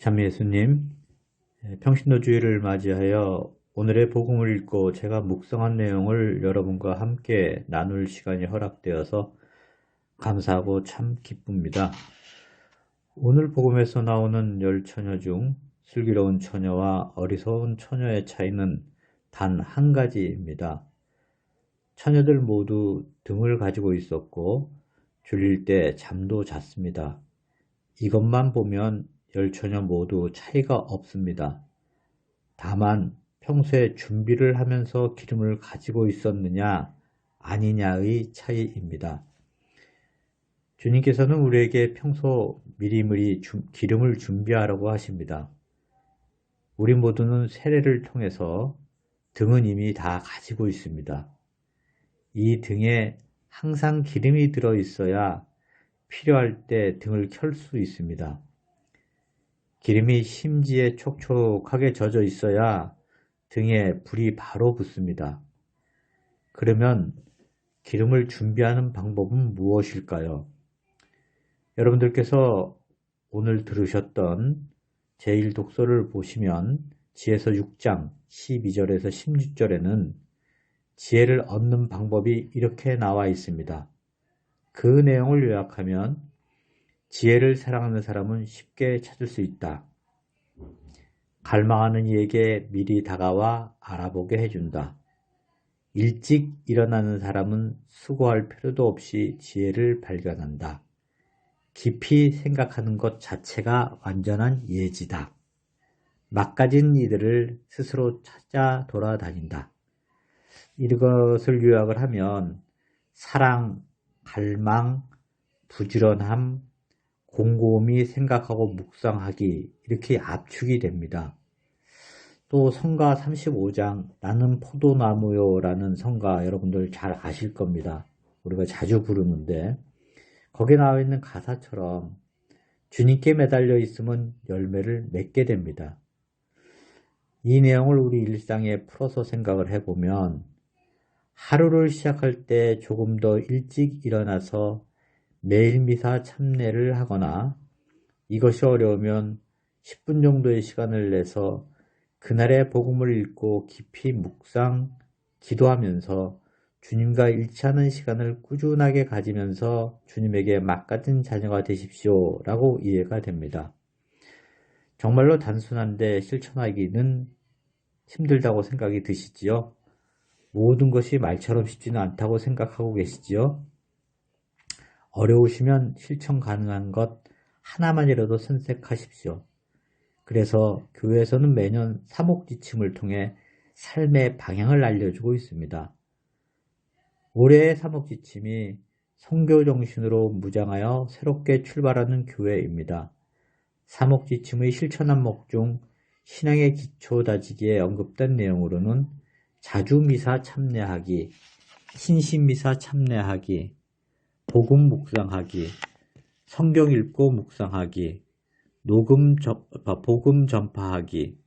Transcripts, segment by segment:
참 예수님, 예, 평신도주의를 맞이하여 오늘의 복음을 읽고 제가 묵상한 내용을 여러분과 함께 나눌 시간이 허락되어서 감사하고 참 기쁩니다. 오늘 복음에서 나오는 열 처녀 중 슬기로운 처녀와 어리석은 처녀의 차이는 단 한 가지입니다. 처녀들 모두 등을 가지고 있었고 졸릴 때 잠도 잤습니다. 이것만 보면 열 처녀 모두 차이가 없습니다. 다만 평소에 준비를 하면서 기름을 가지고 있었느냐 아니냐의 차이입니다. 주님께서는 우리에게 평소 미리미리 기름을 준비하라고 하십니다. 우리 모두는 세례를 통해서 등은 이미 다 가지고 있습니다. 이 등에 항상 기름이 들어 있어야 필요할 때 등을 켤 수 있습니다. 기름이 심지에 촉촉하게 젖어 있어야 등에 불이 바로 붙습니다. 그러면 기름을 준비하는 방법은 무엇일까요? 여러분들께서 오늘 들으셨던 제1독서를 보시면 지혜서 6장 12절에서 16절에는 지혜를 얻는 방법이 이렇게 나와 있습니다. 그 내용을 요약하면 지혜를 사랑하는 사람은 쉽게 찾을 수 있다. 갈망하는 이에게 미리 다가와 알아보게 해준다. 일찍 일어나는 사람은 수고할 필요도 없이 지혜를 발견한다. 깊이 생각하는 것 자체가 완전한 예지다. 막가진 이들을 스스로 찾아 돌아다닌다. 이것을 요약을 하면 사랑, 갈망, 부지런함, 곰곰이 생각하고 묵상하기 이렇게 압축이 됩니다. 또 성가 35장 나는 포도나무요 라는 성가 여러분들 잘 아실 겁니다. 우리가 자주 부르는데 거기에 나와 있는 가사처럼 주님께 매달려 있으면 열매를 맺게 됩니다. 이 내용을 우리 일상에 풀어서 생각을 해보면 하루를 시작할 때 조금 더 일찍 일어나서 매일 미사 참례를 하거나 이것이 어려우면 10분 정도의 시간을 내서 그날의 복음을 읽고 깊이 묵상, 기도하면서 주님과 일치하는 시간을 꾸준하게 가지면서 주님에게 막같은 자녀가 되십시오 라고 이해가 됩니다. 정말로 단순한데 실천하기는 힘들다고 생각이 드시지요? 모든 것이 말처럼 쉽지는 않다고 생각하고 계시지요? 어려우시면 실천 가능한 것 하나만이라도 선택하십시오. 그래서 교회에서는 매년 사목지침을 통해 삶의 방향을 알려주고 있습니다. 올해의 사목지침이 성교정신으로 무장하여 새롭게 출발하는 교회입니다. 사목지침의 실천 항목 중 신앙의 기초 다지기에 언급된 내용으로는 자주미사 참여하기, 신신미사 참여하기, 복음 묵상하기, 성경 읽고 묵상하기, 녹음 저, 어, 복음 전파하기,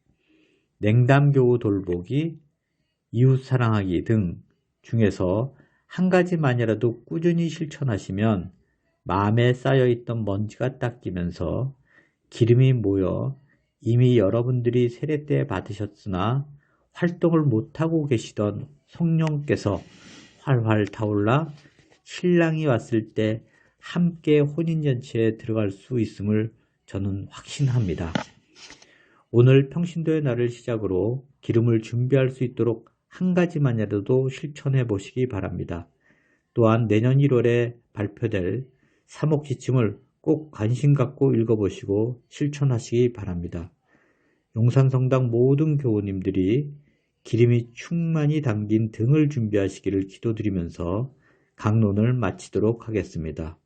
냉담교우 돌보기, 이웃 사랑하기 등 중에서 한 가지만이라도 꾸준히 실천하시면 마음에 쌓여있던 먼지가 닦이면서 기름이 모여 이미 여러분들이 세례 때 받으셨으나 활동을 못하고 계시던 성령께서 활활 타올라 신랑이 왔을 때 함께 혼인잔치에 들어갈 수 있음을 저는 확신합니다. 오늘 평신도의 날을 시작으로 기름을 준비할 수 있도록 한 가지만이라도 실천해 보시기 바랍니다. 또한 내년 1월에 발표될 사목지침을 꼭 관심 갖고 읽어보시고 실천하시기 바랍니다. 용산성당 모든 교우님들이 기름이 충만히 담긴 등을 준비하시기를 기도드리면서 강론을 마치도록 하겠습니다.